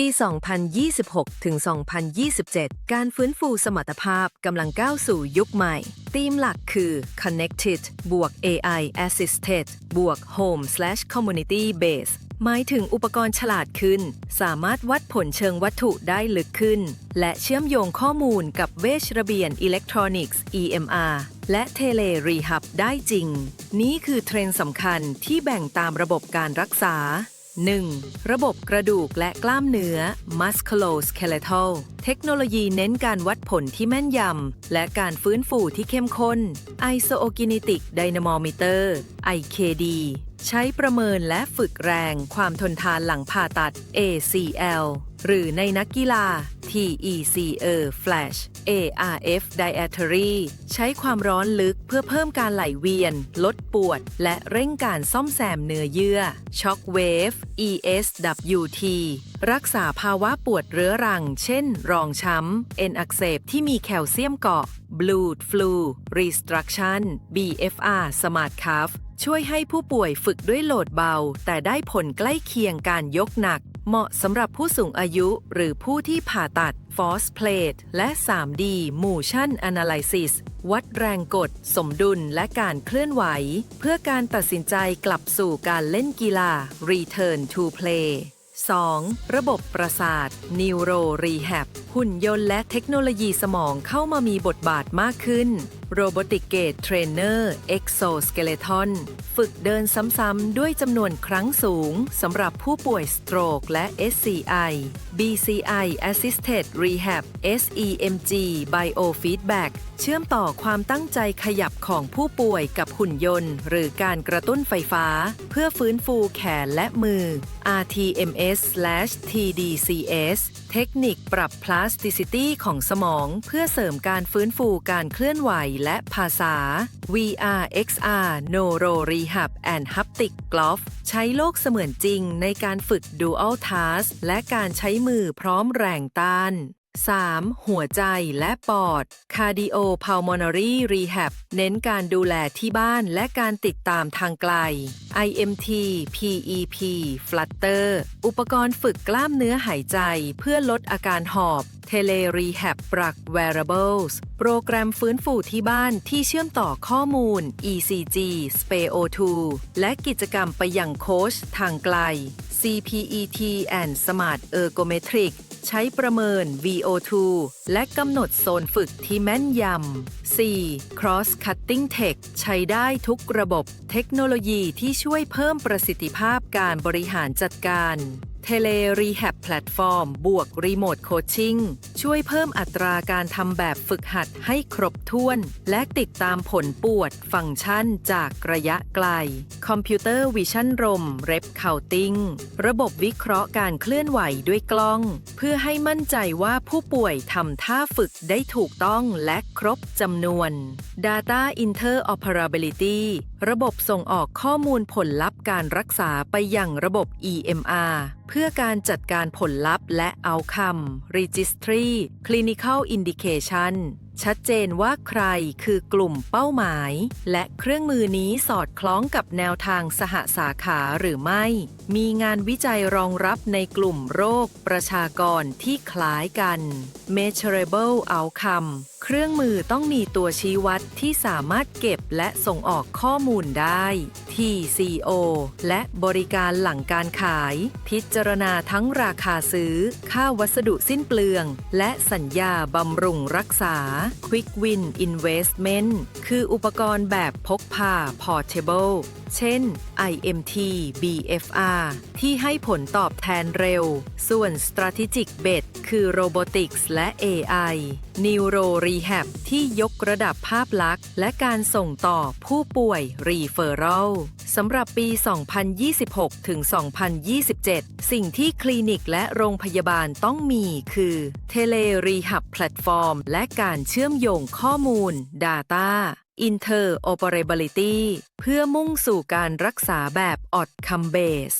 ปี 2026 ถึง 2027 การฟื้นฟูสมรรถภาพกำลังก้าวสู่ยุคใหม่ ธีมหลักคือ Connected บวก AI Assisted บวก Home slash Community Base หมายถึงอุปกรณ์ฉลาดขึ้น สามารถวัดผลเชิงวัตถุได้ลึกขึ้น และเชื่อมโยงข้อมูลกับเวชระเบียนอิเล็กทรอนิกส์ EMR และเทเลรีฮับได้จริง นี้คือเทรนด์สำคัญที่แบ่งตามระบบการรักษา 1. ระบบกระดูกและกล้ามเนื้อ musculoskeletal เทคโนโลยีเน้นการวัดผลที่แม่นยำ และการฟื้นฟูที่เข้มข้น Isokinetic Dynamometer IKD ใช้ประเมินและฝึกแรงความทนทานหลังผ่าตัด ACL หรือในนักกีฬา TECE Flash ARF Dietary ใช้ความร้อนลึกเพื่อเพิ่มการไหลเวียน ลดปวด และเร่งการซ่อมแซมเนื้อเยื่อ Shockwave ESWT รักษาภาวะปวดเรื้อรัง เช่น รองช้ำ เอ็นอักเสบที่มีแคลเซียมเกาะ Blood Flu Restruction BFR Smart Cuff ช่วยให้ผู้ป่วยฝึกด้วยโหลดเบา แต่ได้ผลใกล้เคียงการยกหนัก เหมาะสำหรับผู้สูงอายุหรือผู้ที่ผ่าตัด Force Plate และ 3D Motion Analysis วัดแรงกด สมดุลและการเคลื่อนไหว เพื่อการตัดสินใจกลับสู่การเล่นกีฬา Return to Play 2. ระบบประสาท Neuro Rehab หุ่นยนต์และเทคโนโลยีสมองเข้ามามีบทบาทมากขึ้น Robotic Gate Trainer Exoskeleton ฝึกเดินซ้ำๆด้วยจำนวนครั้งสูงสำหรับผู้ป่วยสโตรกและ SCI BCI Assisted Rehab SEMG Biofeedback เชื่อมต่อความตั้งใจขยับของผู้ป่วยกับหุ่นยนต์ หรือการกระตุ้นไฟฟ้า เพื่อฟื้นฟูแขนและมือ RTMS/TDCS เทคนิคปรับ plasticity ของสมองเพื่อเสริมการฟื้นฟูการเคลื่อนไหวและภาษา VR XR Neuro Rehab and Haptic Glove ใช้โลกเสมือนจริงในการฝึก Dual Task และการใช้มือพร้อมแรงต้าน 3. หัวใจและปอด Cardio Pulmonary Rehab เน้นการดูแลที่บ้านและการติดตามทางไกล IMT PEP Flutter อุปกรณ์ฝึกกล้ามเนื้อหายใจเพื่อลดอาการหอบ Tele Rehab ปรัก Wearables โปรแกรมฟื้นฟูที่บ้านที่เชื่อมต่อข้อมูล ECG SpO2 และกิจกรรมไปยังโค้ชทางไกล CPET and Smart Ergometric ใช้ประเมิน VO2 และกำหนดโซนฝึกที่แม่นยำ 4. Cross Cutting Tech ใช้ได้ทุกระบบเทคโนโลยีที่ช่วยเพิ่มประสิทธิภาพการบริหารจัดการ Tele Rehab Platform บวก Remote Coaching ช่วยเพิ่มอัตราการทำแบบฝึกหัดให้ครบถ้วน และติดตามผลปวดฟังก์ชันจากระยะไกล Computer Vision ROM Rep Counting ระบบวิเคราะห์การเคลื่อนไหวด้วยกล้อง เพื่อให้มั่นใจว่าผู้ป่วยทำท่าฝึกได้ถูกต้องและครบจำนวน Data Interoperability ระบบส่งออกข้อมูลผลลัพธ์การรักษาไปยังระบบ EMR เพื่อการจัดการผลลัพธ์และ Outcome Registry Clinical Indication ชัดเจนว่าใครคือกลุ่มเป้าหมาย และเครื่องมือนี้สอดคล้องกับแนวทางสหสาขาหรือไม่ มีงานวิจัยรองรับในกลุ่มโรคประชากรที่คล้ายกัน Measurable Outcome เครื่องมือต้องมีตัวชี้วัดที่สามารถเก็บและส่งออกข้อมูลได้ TCO และบริการหลังการขาย พิจารณาทั้งราคาซื้อ ค่าวัสดุสิ้นเปลือง และสัญญาบำรุงรักษา Quick Win Investment คืออุปกรณ์แบบพกพา Portable เช่น IMT BFR ที่ให้ผลตอบแทนเร็ว ส่วน Strategic Bet คือ Robotics และ AI Neuro Rehab ที่ยกระดับภาพลักษณ์ และการส่งต่อผู้ป่วย Referral สำหรับปี 2026 ถึง 2027 สิ่งที่คลินิกและโรงพยาบาลต้องมีคือ Tele Rehab Platform และการเชื่อมโยงข้อมูล Data Interoperability เพื่อมุ่งสู่การรักษาแบบ Outcome Base